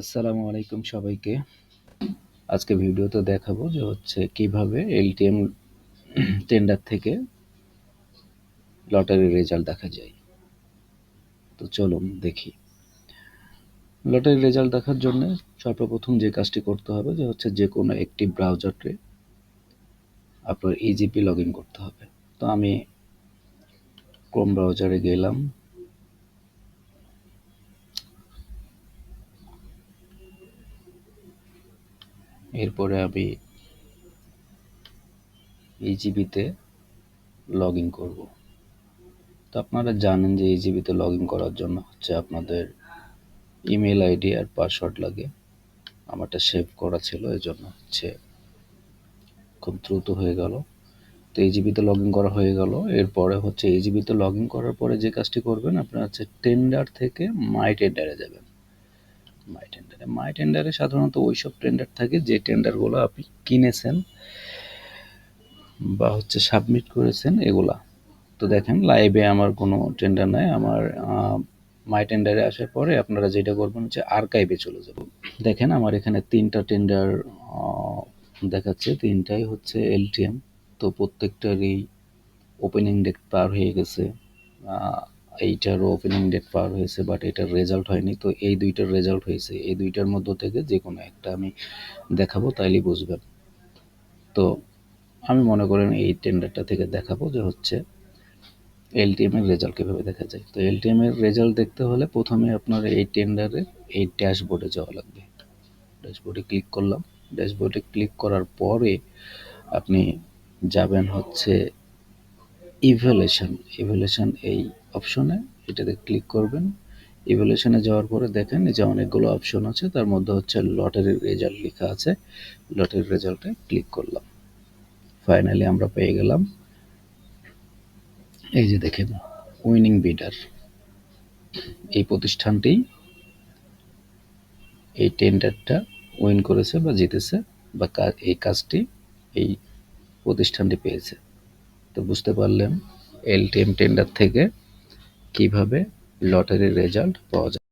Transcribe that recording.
আসসালামু আলাইকুম সবাইকে। আজকে ভিডিওতে দেখাবো যে হচ্ছে কীভাবে এলটিএম টেন্ডার থেকে লটারির রেজাল্ট দেখা যায়। তো চলুন দেখি। লটারির রেজাল্ট দেখার জন্য সর্বপ্রথম যে কাজটি করতে হবে যে হচ্ছে যে কোনো একটি ব্রাউজারে আপনার ইজিপি লগ ইন করতে হবে। তো আমি ক্রোম ব্রাউজারে গেলাম। এরপরে আমি ইজিবিতে লগ ইন করব। তো আপনারা জানেন যে ইজিবিতে লগ ইন করার জন্য হচ্ছে আপনাদের ইমেল আইডি আর পাসওয়ার্ড লাগে। আমারটা সেভ করা ছিল এই জন্য হচ্ছে খুব দ্রুত হয়ে গেল। তো ইজিবিতে লগ ইন করা হয়ে গেল। এরপরে হচ্ছে ইজিবিতে লগ ইন করার পরে যে কাজটি করবেন, আপনার হচ্ছে টেন্ডার থেকে মাই টেন্ডারে যাবেন। মাই টেন্ডারে মাই টেন্ডারে সাধারণত ওই সব টেন্ডার থাকে যে টেন্ডারগুলো আপনি কিনেছেন বা হচ্ছে সাবমিট করেছেন এগুলা। তো দেখেন লাইভে আমার কোনো টেন্ডার নাই। আমার মাই টেন্ডারে আসার পরে আপনারা যেটা করবেন হচ্ছে আর্কাইভে চলে যাব দেখেন আমার এখানে তিনটা টেন্ডার দেখাচ্ছে। তিনটাই হচ্ছে এলটিএম তো প্রত্যেকটারই ওপেনিং ডেট পার হয়ে গেছে। এইটারও ওপেনিং ডেট পার হয়েছে বাট এটার রেজাল্ট হয়নি। তো এই দুইটার রেজাল্ট হয়েছে। এই দুইটার মধ্য থেকে যে কোনো একটা আমি দেখাবো তাইলেই বুঝবেন। তো আমি মনে করেন এই টেন্ডারটা থেকে দেখাবো যে হচ্ছে এলটিএম এর রেজাল্ট কীভাবে দেখা যায়। তো এলটিএম এর রেজাল্ট দেখতে হলে প্রথমে আপনার এই টেন্ডারে এই ড্যাশবোর্ডে যাওয়া লাগবে। ড্যাশবোর্ডে ক্লিক করলাম। ড্যাশবোর্ডে ক্লিক করার পরে আপনি যাবেন হচ্ছে ইভ্যালুয়েশন ইভ্যালুয়েশন এই অপশনে এটাতে ক্লিক করবেন। ইভ্যালুয়েশনে যাওয়ার পরে দেখেন যে অনেকগুলো অপশন আছে, তার মধ্যে হচ্ছে লটারির রেজাল্ট লেখা আছে। লটারির রেজাল্টে ক্লিক করলাম। ফাইনালি আমরা পেয়ে গেলাম। এই যে দেখেন উইনিং বিডার এই প্রতিষ্ঠানটি এই টেন্ডারটা উইন করেছে বা জিতেছে বা এই কাজটি, এই প্রতিষ্ঠানটি পেয়েছে। তো বুঝতে পারলেন এলটিএম টেন্ডার থেকে কীভাবে লটারির রেজাল্ট পাওয়া যায়।